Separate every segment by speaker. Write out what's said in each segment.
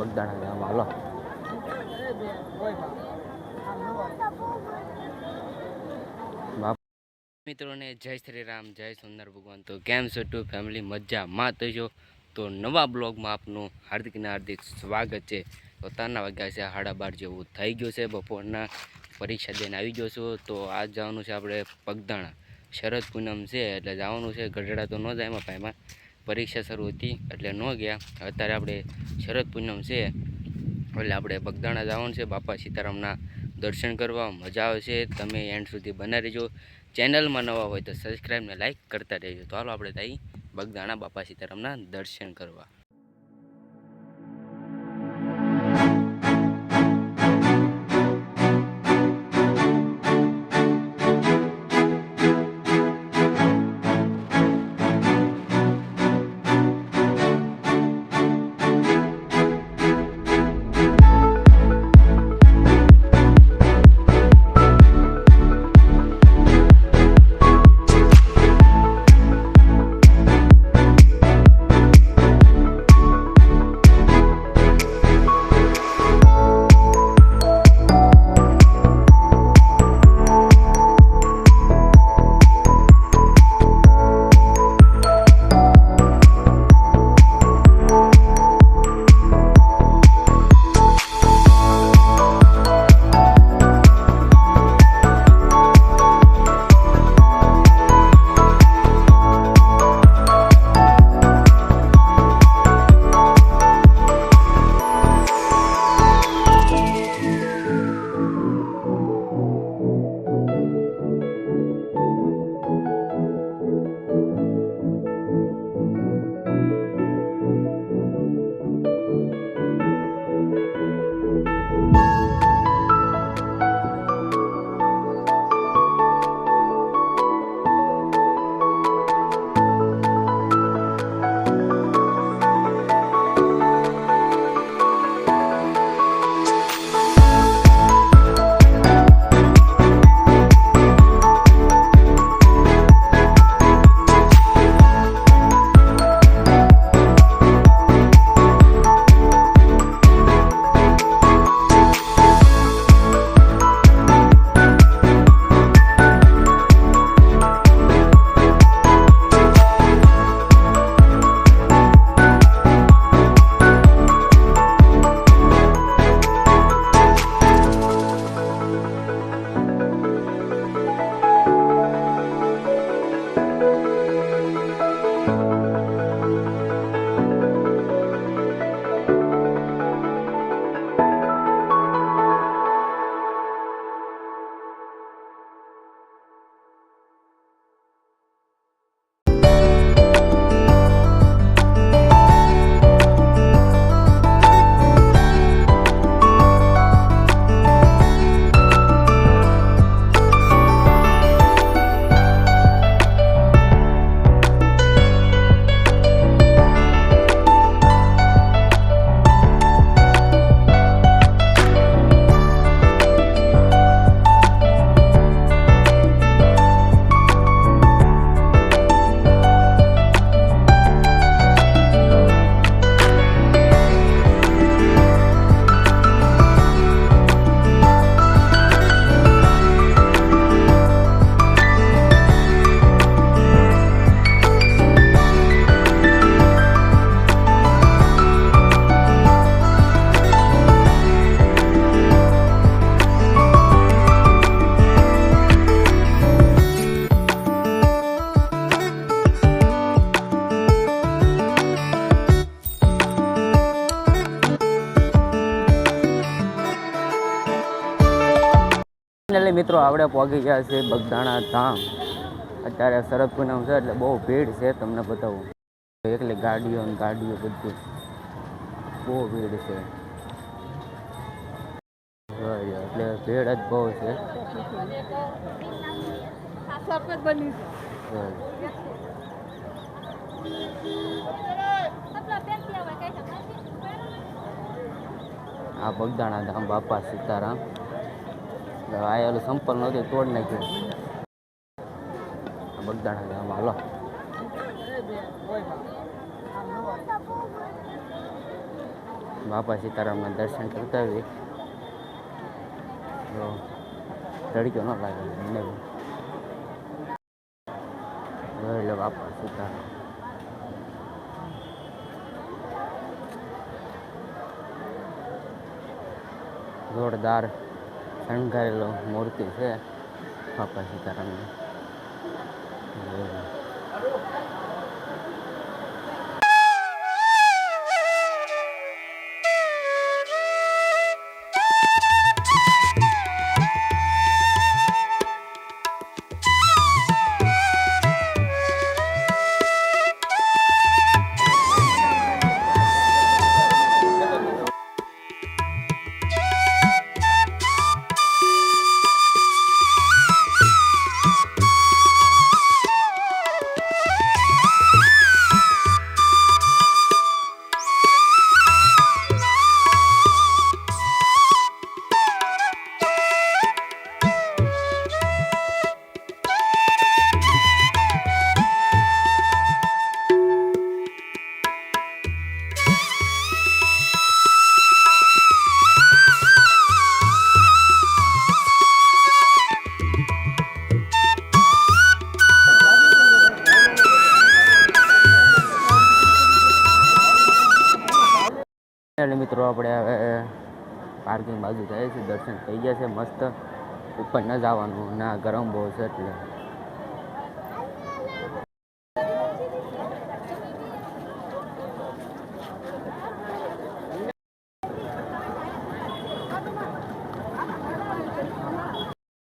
Speaker 1: બગદાણા લેવા હાલો. મિત્રોને જય શ્રી રામ જય સુંદર ભગવાન. તો કેમ છો ટુ ફેમિલી મજામાં જો તો નવા બ્લોગમાં આપનું હાર્દિક ને હાર્દિક સ્વાગત છે. તો તારના વાગ્યા છે, સાડા બાર જેવું થઈ ગયું છે. બપોરના પરીક્ષા દઈને આવી ગયો છું. તો આજ જવાનું છે આપણે પગદાણા. શરદ પૂનમ છે, એટલે જવાનું છે. ગઢડા તો ન જાય એમાં ભાઈમાં. પરીક્ષા શરૂ હતી એટલે ન ગયા. અત્યારે આપણે શરદ પૂનમ છે. એટલે આપણે બગદાણા જવાનું છે. બાપા સીતારામના દર્શન કરવા. મજા આવશે તમે એન્ડ સુધી બના રહેજો. ચેનલમાં નવા હોય તો સબસ્ક્રાઈબ ને લાઈક કરતા રહેજો. તો હાલો આપણે ત્યાં બગદાણા બાપા સીતારામના દર્શન કરવા. ફાઇનલી મિત્રો આપણે પહોંચી ગયા છે બગદાણા ધામ. અત્યારે શરદ પૂનમ છે એટલે બહુ ભીડ છે તમને બતાવું. એકલી ગાડીઓ ને ગાડીઓ બધી. બહુ ભીડ છે. એટલે ભીડ જ બહુ છે. આ બગદાણા ધામ બાપા સીતારામ. એટલે આયેલું સંપલ નહોતું તોડ નાખ્યું. બગદાણા ગામ હાલો. બાપા સીતારામના દર્શન કરતા આવી તડક્યો ન લાગે, મને જોઈ લો બાપા સીતારામ. જોરદાર શણગારેલો મૂર્તિ છે બાપા સીતારામની. પાર્કિંગ બાજુ જાય છે, દર્શન થઈ ગયા છે મસ્ત. ઉપર ન જવાનું, ના, ગરમ બહુ છે એટલે.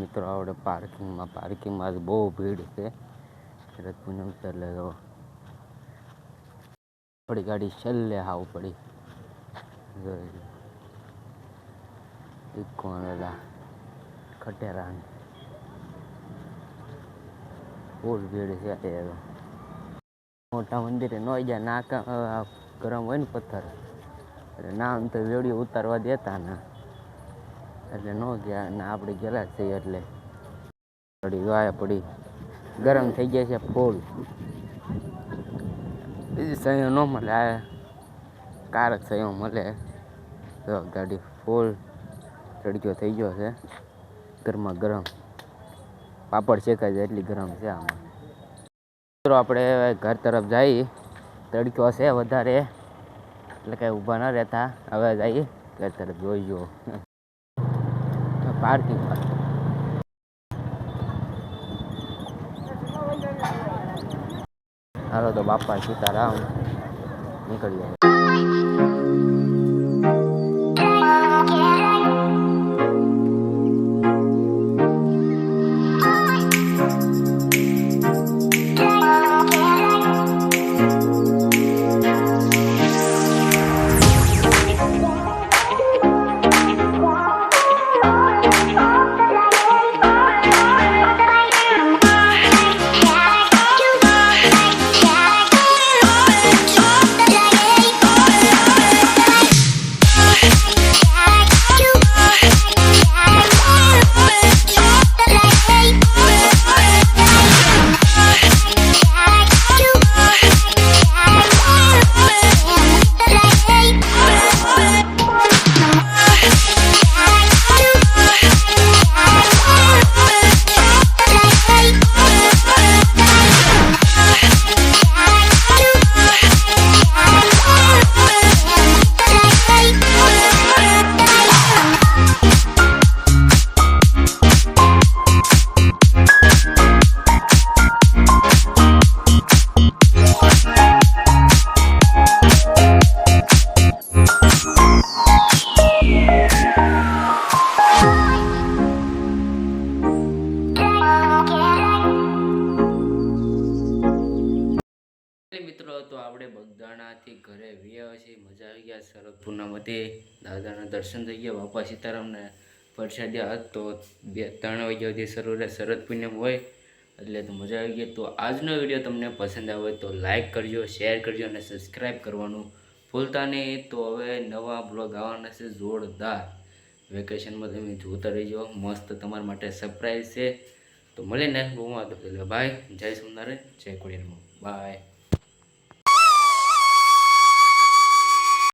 Speaker 1: મિત્રો, આવડે પાર્કિંગમાં. પાર્કિંગમાં બહુ ભીડ છે. શરદ પૂનમ એટલે તો. આપણી ગાડી છેલ્લે હાવ પડી. ખટેરા ને. ફૂલ ભીડ છે અત્યારે મોટા મંદિરે ન ગયા ના ગરમ હોય ને પથ્થર એટલે નામ તો વેડિયો ઉતારવા દેતા ના એટલે ન ગયા ને આપણે ગયેલા છીએ એટલે પડી વાયા પડી ગરમ થઈ ગયા છે ફૂલ બીજી સહીઓ ન મળે આ કારક સહીઓ મળે ગાડી ફૂલ તડક્યો થઈ ગયો છે. ગરમા ગરમ. પાપડ શેકાય જાય એટલી ગરમ છે આમાં. મિત્રો, આપણે ઘર તરફ જઈએ તડક્યો છે વધારે. એટલે કાંઈ ઊભા ન રહેતા. હવે જઈએ ઘર તરફ જોઈ જુઓ પાર્કિંગમાં હાલો તો બાપા સીતારામ નીકળીએ આપણે બગદાણાથી ઘરે વ્યા છીએ મજા આવી ગયા. શરદ હતી દાદાના દર્શન થઈ ગયા. બાપા સીતારામને પરસાદ્યા તો બે, ત્રણ વાગ્યા સુધી રહે શરદ પૂનમ હોય, એટલે તો મજા આવી ગઈ. તો આજનો વીડિયો તમને પસંદ આવે તો લાઇક કરજો, શેર કરજો અને સબસ્ક્રાઈબ કરવાનું ભૂલતા નહીં. તો હવે નવા બ્લોગ આવવાના છે જોરદાર. વેકેશનમાં તમે જોતા રહીજો. મસ્ત તમારા માટે સરપ્રાઈઝ છે. તો મળીને બહુ વાંધો બાય જય સોમનારાયણ જય કોડિયારમાં બાય